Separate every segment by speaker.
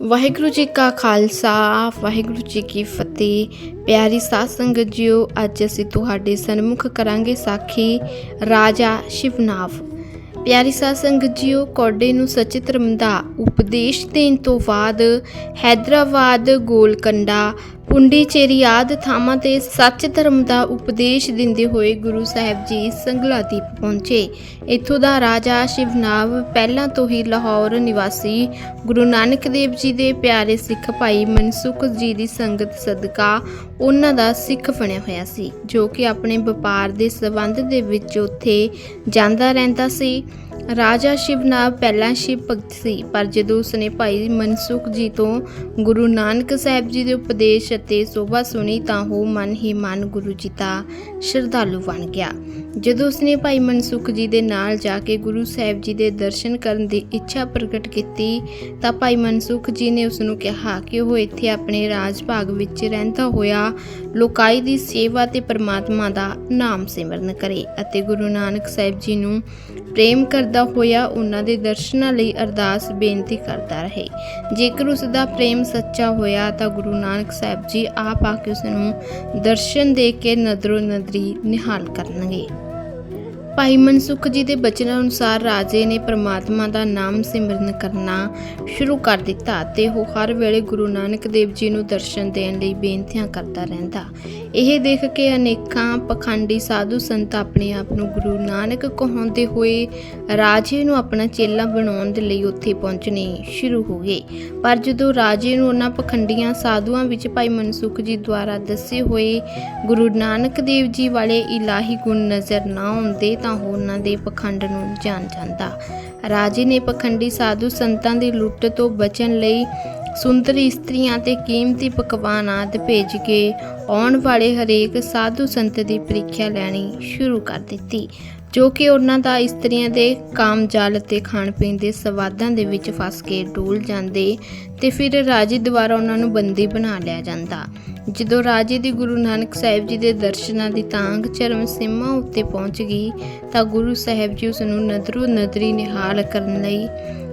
Speaker 1: ਵਾਹਿਗੁਰੂ ਜੀ ਕਾ ਖਾਲਸਾ, ਵਾਹਿਗੁਰੂ ਜੀ ਕੀ ਫਤਿਹ। ਪਿਆਰੀ ਸਾਧ ਸੰਗਤ ਜੀਓ, ਅੱਜ ਅਸੀਂ ਤੁਹਾਡੇ ਸਨਮੁਖ ਕਰਾਂਗੇ ਸਾਖੀ ਰਾਜਾ ਸ਼ਿਵਨਾਵ। ਪਿਆਰੀ ਸਾਧ ਸੰਗਤ ਜੀਓ, ਕੋਡੇ ਨੂੰ ਸੱਚੇ ਧਰਮ ਦਾ ਉਪਦੇਸ਼ ਦੇਣ ਤੋਂ ਬਾਅਦ ਹੈਦਰਾਬਾਦ ਗੋਲਕੰਡਾ ਪੁੰਡੀਚੇਰੀ ਆਦਿ ਥਾਵਾਂ ਤੇ ਸੱਚ ਧਰਮ ਦਾ ਉਪਦੇਸ਼ ਦਿੰਦੇ ਹੋਏ ਗੁਰੂ ਸਾਹਿਬ ਜੀ ਸੰਗਲਾਦੀਪ ਪਹੁੰਚੇ। ਇੱਥੋਂ ਦਾ ਰਾਜਾ ਸ਼ਿਵਨਾਵ ਪਹਿਲਾਂ ਤੋਂ ਹੀ ਲਾਹੌਰ ਨਿਵਾਸੀ ਗੁਰੂ ਨਾਨਕ ਦੇਵ ਜੀ ਦੇ ਪਿਆਰੇ ਸਿੱਖ ਭਾਈ ਮਨਸੁਖ ਜੀ ਦੀ ਸੰਗਤ ਸਦਕਾ ਉਹਨਾਂ ਦਾ ਸਿੱਖ ਬਣਿਆ ਹੋਇਆ ਸੀ, ਜੋ ਕਿ ਆਪਣੇ ਵਪਾਰ ਦੇ ਸਬੰਧ ਦੇ ਵਿੱਚ ਉੱਥੇ ਜਾਂਦਾ ਰਹਿੰਦਾ ਸੀ। ਰਾਜਾ ਸ਼ਿਵ ਸ਼ਿਵਨਾਵ ਪਹਿਲਾਂ ਸ਼ਿਵ ਭਗਤ ਸੀ, ਪਰ ਜਦੋਂ ਉਸਨੇ ਭਾਈ ਮਨਸੁਖ ਜੀ ਤੋਂ ਗੁਰੂ ਨਾਨਕ ਸਾਹਿਬ ਜੀ ਦੇ ਉਪਦੇਸ਼ ਅਤੇ ਸੋਭਾ ਸੁਣੀ ਤਾਂ ਉਹ ਮਨ ਹੀ ਮਨ ਗੁਰੂ ਜੀ ਦਾ ਸ਼ਰਧਾਲੂ ਬਣ ਗਿਆ। ਜਦੋਂ ਉਸਨੇ ਭਾਈ ਮਨਸੁਖ ਜੀ ਦੇ ਨਾਲ ਜਾ ਕੇ ਗੁਰੂ ਸਾਹਿਬ ਜੀ ਦੇ ਦਰਸ਼ਨ ਕਰਨ ਦੀ ਇੱਛਾ ਪ੍ਰਗਟ ਕੀਤੀ, ਤਾਂ ਭਾਈ ਮਨਸੁਖ ਜੀ ਨੇ ਉਸ ਨੂੰ ਕਿਹਾ ਕਿ ਉਹ ਇੱਥੇ ਆਪਣੇ ਰਾਜ ਭਾਗ ਵਿੱਚ ਰਹਿੰਦਾ ਹੋਇਆ ਲੋਕਾਈ ਦੀ ਸੇਵਾ ਤੇ ਪ੍ਰਮਾਤਮਾ ਦਾ ਨਾਮ ਸਿਮਰਨ ਕਰੇ ਅਤੇ ਗੁਰੂ ਨਾਨਕ ਸਾਹਿਬ ਜੀ ਨੂੰ ਪ੍ਰੇਮ ਕਰਦਾ ਹੋਇਆ ਉਹਨਾਂ ਦੇ ਦਰਸ਼ਨਾਂ ਲਈ ਅਰਦਾਸ ਬੇਨਤੀ ਕਰਦਾ ਰਹੇ। ਜੇਕਰ ਉਸ ਦਾ ਪ੍ਰੇਮ ਸੱਚਾ ਹੋਇਆ, ਤਾਂ ਗੁਰੂ ਨਾਨਕ ਸਾਹਿਬ ਜੀ ਆਪ ਆ ਕੇ ਉਸ ਨੂੰ ਦਰਸ਼ਨ ਦੇ ਕੇ ਨਦਰੋ ਨਦਰੀ ਨਿਹਾਲ ਕਰਨਗੇ। ਭਾਈ ਮਨਸੁਖ ਜੀ ਦੇ ਬਚਨਾਂ ਅਨੁਸਾਰ ਰਾਜੇ ਨੇ ਪ੍ਰਮਾਤਮਾ ਦਾ ਨਾਮ ਸਿਮਰਨ ਕਰਨਾ ਸ਼ੁਰੂ ਕਰ ਦਿੱਤਾ ਤੇ ਉਹ ਹਰ ਵੇਲੇ ਗੁਰੂ ਨਾਨਕ ਦੇਵ ਜੀ ਨੂੰ ਦਰਸ਼ਨ ਦੇਣ ਲਈ ਬੇਨਤੀਆਂ ਕਰਦਾ ਰਹਿੰਦਾ। ਇਹ ਦੇਖ ਕੇ ਅਨੇਕਾਂ ਪਖੰਡੀ ਸਾਧੂ ਸੰਤ ਆਪਣੇ ਆਪ ਨੂੰ ਗੁਰੂ ਨਾਨਕ ਕਹਾਉਂਦੇ ਹੋਏ ਰਾਜੇ ਨੂੰ ਆਪਣਾ ਚੇਲਾ ਬਣਾਉਣ ਦੇ ਲਈ ਉੱਥੇ ਪਹੁੰਚਣੇ ਸ਼ੁਰੂ ਹੋ ਗਏ। ਪਰ ਜਦੋਂ ਰਾਜੇ ਨੂੰ ਉਹਨਾਂ ਪਖੰਡੀਆਂ ਸਾਧੂਆਂ ਵਿੱਚ ਭਾਈ ਮਨਸੁਖ ਜੀ ਦੁਆਰਾ ਦੱਸੇ ਹੋਏ ਗੁਰੂ ਨਾਨਕ ਦੇਵ ਜੀ ਵਾਲੇ ਇਲਾਹੀ ਗੁਣ ਨਜ਼ਰ ਨਾ ਆਉਂਦੇ ਤਾਂ ਉਹਨਾਂ ਦੇ ਪਖੰਡ ਨੂੰ ਜਾਣ ਜਾਂਦਾ। ਰਾਜੇ ਨੇ ਪਖੰਡੀ ਸਾਧੂ ਸੰਤਾਂ ਦੀ ਲੁੱਟ ਤੋਂ ਬਚਣ ਲਈ ਸੁੰਦਰ ਇਸਤਰੀਆਂ ਤੇ ਕੀਮਤੀ ਪਕਵਾਨ ਆਦਿ ਭੇਜ ਕੇ ਆਉਣ ਵਾਲੇ ਹਰੇਕ ਸਾਧੂ ਸੰਤ ਦੀ ਪ੍ਰੀਖਿਆ ਲੈਣੀ ਸ਼ੁਰੂ ਕਰ ਦਿੱਤੀ, ਜੋ ਕਿ ਉਹਨਾਂ ਦਾ ਇਸਤਰੀਆਂ ਦੇ ਕਾਮਜਾਲ ਅਤੇ ਖਾਣ ਪੀਣ ਦੇ ਸਵਾਦਾਂ ਦੇ ਵਿੱਚ ਫਸ ਕੇ ਡੋਲ ਜਾਂਦੇ ਤੇ ਫਿਰ ਰਾਜੇ ਦੁਆਰਾ ਉਹਨਾਂ ਨੂੰ ਬੰਦੀ ਬਣਾ ਲਿਆ ਜਾਂਦਾ। ਜਦੋਂ ਰਾਜੇ ਦੀ ਗੁਰੂ ਨਾਨਕ ਸਾਹਿਬ ਜੀ ਦੇ ਦਰਸ਼ਨਾਂ ਦੀ ਤਾਂਗ ਚਰਮ ਸੀਮਾ ਉੱਤੇ ਪਹੁੰਚ ਗਈ, ਤਾਂ ਗੁਰੂ ਸਾਹਿਬ ਜੀ ਉਸ ਨੂੰ ਨਦਰੋ ਨਦਰੀ ਨਿਹਾਲ ਕਰਨ ਲਈ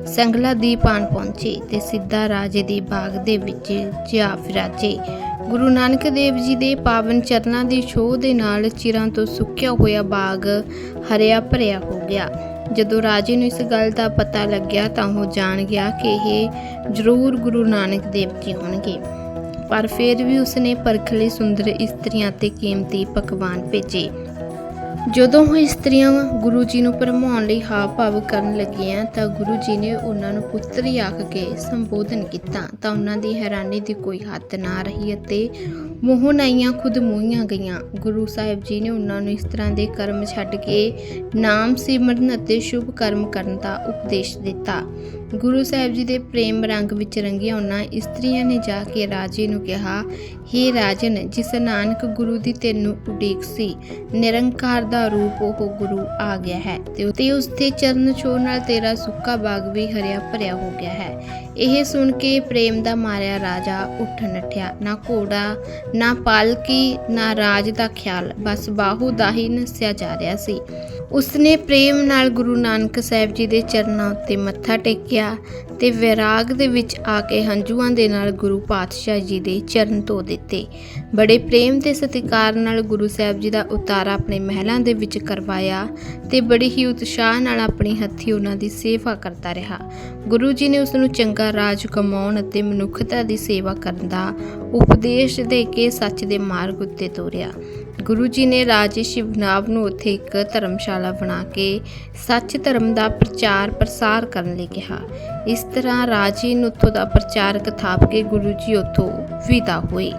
Speaker 1: ਸੰਗਲਾ ਦੀ ਦੀਪਾਨ ਪਹੁੰਚੇ ਤੇ ਸਿੱਧਾ ਰਾਜੇ ਦੇ ਬਾਗ ਦੇ ਵਿੱਚ ਜਾ ਫਿਰਾਜੇ। ਗੁਰੂ ਨਾਨਕ ਦੇਵ ਜੀ ਦੇ ਪਾਵਨ ਚਰਨਾਂ ਦੀ ਛੋਹ ਦੇ ਨਾਲ ਚਿਰਾਂ ਤੋਂ ਸੁੱਕਿਆ ਹੋਇਆ ਬਾਗ ਹਰਿਆ ਭਰਿਆ ਹੋ ਗਿਆ। ਜਦੋਂ ਰਾਜੇ ਨੂੰ ਇਸ ਗੱਲ ਦਾ ਪਤਾ ਲੱਗਿਆ ਤਾਂ ਉਹ ਜਾਣ ਗਿਆ ਕਿ ਇਹ ਜ਼ਰੂਰ ਗੁਰੂ ਨਾਨਕ ਦੇਵ ਜੀ ਹੋਣਗੇ। ਪਰ ਫਿਰ ਵੀ ਉਸਨੇ ਪਰਖਲੇ ਸੁੰਦਰ ਇਸਤਰੀਆਂ ਤੇ ਕੀਮਤੀ ਪਕਵਾਨ ਭੇਜੇ। ਜਦੋਂ ਉਹ ਇਸਤਰੀਆਂ ਗੁਰੂ ਜੀ ਨੂੰ ਭਰਮਾਉਣ ਲਈ ਹਾਵ ਭਾਵ ਕਰਨ ਲੱਗੀਆਂ ਤਾਂ ਗੁਰੂ ਜੀ ਨੇ ਉਹਨਾਂ ਨੂੰ ਪੁੱਤਰੀ ਆਖ ਕੇ ਸੰਬੋਧਨ ਕੀਤਾ, ਤਾਂ ਉਹਨਾਂ ਦੀ ਹੈਰਾਨੀ ਦੀ ਕੋਈ ਹੱਦ ਨਾ ਰਹੀ ਅਤੇ ਮੋਹ ਨਾਈਆਂ ਖੁਦ ਮੋਹੀਆਂ ਗਈਆਂ। ਗੁਰੂ ਸਾਹਿਬ ਜੀ ਨੇ ਉਹਨਾਂ ਨੂੰ ਇਸ ਤਰ੍ਹਾਂ ਦੇ ਕਰਮ ਛੱਡ ਕੇ ਨਾਮ ਸਿਮਰਨ ਅਤੇ ਸ਼ੁਭ ਕਰਮ ਕਰਨ ਦਾ ਉਪਦੇਸ਼ ਦਿੱਤਾ। ਗੁਰੂ ਸਾਹਿਬ ਜੀ ਦੇ ਪ੍ਰੇਮ ਰੰਗ ਵਿੱਚ ਰੰਗੀਆਂ ਉਹਨਾਂ ਇਸਤਰੀਆਂ ਨੇ ਜਾ ਕੇ ਰਾਜੇ ਨੂੰ ਕਿਹਾ हे ਰਾਜਨ, ਜਿਸ ਨਾਨਕ ਗੁਰੂ ਦੀ ਤੈਨੂੰ ਉਡੀਕ ਸੀ, ਨਿਰੰਕਾਰ ਦਾ ਰੂਪ ਉਹ ਗੁਰੂ ਆ ਗਿਆ ਹੈ ਤੇ ਉਸ ਦੇ ਚਰਨ ਛੋਹ ਨਾਲ ਤੇਰਾ ਸੁੱਕਾ ਬਾਗ ਵੀ ਹਰਿਆ ਭਰਿਆ ਹੋ ਗਿਆ ਹੈ। ਇਹ ਸੁਣ ਕੇ ਪ੍ਰੇਮ ਦਾ ਮਾਰਿਆ ਰਾਜਾ ਉੱਠ ਨੱਠਿਆ। ਨਾ ਘੋੜਾ, ਨਾ ਪਾਲਕੀ, ਨਾ ਰਾਜ ਦਾ ਖਿਆਲ, ਬਸ ਬਾਹੂ ਦਾ ਹੀ ਨਸਿਆ ਜਾ ਰਿਹਾ ਸੀ। ਉਸਨੇ ਪ੍ਰੇਮ ਨਾਲ ਗੁਰੂ ਨਾਨਕ ਸਾਹਿਬ ਜੀ ਦੇ ਚਰਨਾਂ ਉੱਤੇ ਮੱਥਾ ਟੇਕਿਆ ਤੇ ਵਿਰਾਗ ਦੇ ਵਿੱਚ ਆ ਕੇ ਹੰਝੂਆਂ ਦੇ ਨਾਲ ਗੁਰੂ ਪਾਤਸ਼ਾਹ ਜੀ ਦੇ ਚਰਨ ਧੋ ਦਿੱਤੇ। ਬੜੇ ਪ੍ਰੇਮ ਤੇ ਸਤਿਕਾਰ ਨਾਲ ਗੁਰੂ ਸਾਹਿਬ ਜੀ ਦਾ ਉਤਾਰਾ ਆਪਣੇ ਮਹਿਲਾਂ ਦੇ ਵਿੱਚ ਕਰਵਾਇਆ ਤੇ ਬੜੀ ਹੀ ਉਤਸ਼ਾਹ ਨਾਲ ਆਪਣੀ ਹੱਥੀ ਉਹਨਾਂ ਦੀ ਸੇਵਾ ਕਰਦਾ ਰਿਹਾ। ਗੁਰੂ ਜੀ ਨੇ ਉਸ ਨੂੰ ਚੰਗਾ ਰਾਜ ਕਮਾਉਣ ਅਤੇ ਮਨੁੱਖਤਾ ਦੀ ਸੇਵਾ ਕਰਨ ਦਾ ਉਪਦੇਸ਼ ਦੇ ਕੇ ਸੱਚ ਦੇ ਮਾਰਗ ਉੱਤੇ ਤੋਰਿਆ। ਗੁਰੂ ਜੀ ਨੇ ਰਾਜੇ ਸ਼ਿਵਨਾਵ ਨੂੰ ਉੱਥੇ ਇੱਕ ਧਰਮਸ਼ਾਲਾ ਬਣਾ ਕੇ ਸੱਚ ਧਰਮ ਦਾ ਪ੍ਰਚਾਰ ਪ੍ਰਸਾਰ ਕਰਨ ਲਈ ਕਿਹਾ। ਇਸ ਤਰ੍ਹਾਂ ਰਾਜੇ ਨੂੰ ਉੱਥੋਂ ਦਾ ਪ੍ਰਚਾਰਕ ਥਾਪ ਕੇ ਗੁਰੂ ਜੀ ਉੱਥੋਂ ਵਿਦਾ ਹੋਏ।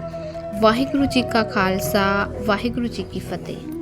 Speaker 1: ਵਾਹਿਗੁਰੂ ਜੀ ਕਾ ਖਾਲਸਾ, ਵਾਹਿਗੁਰੂ ਜੀ ਕੀ ਫਤਿਹ।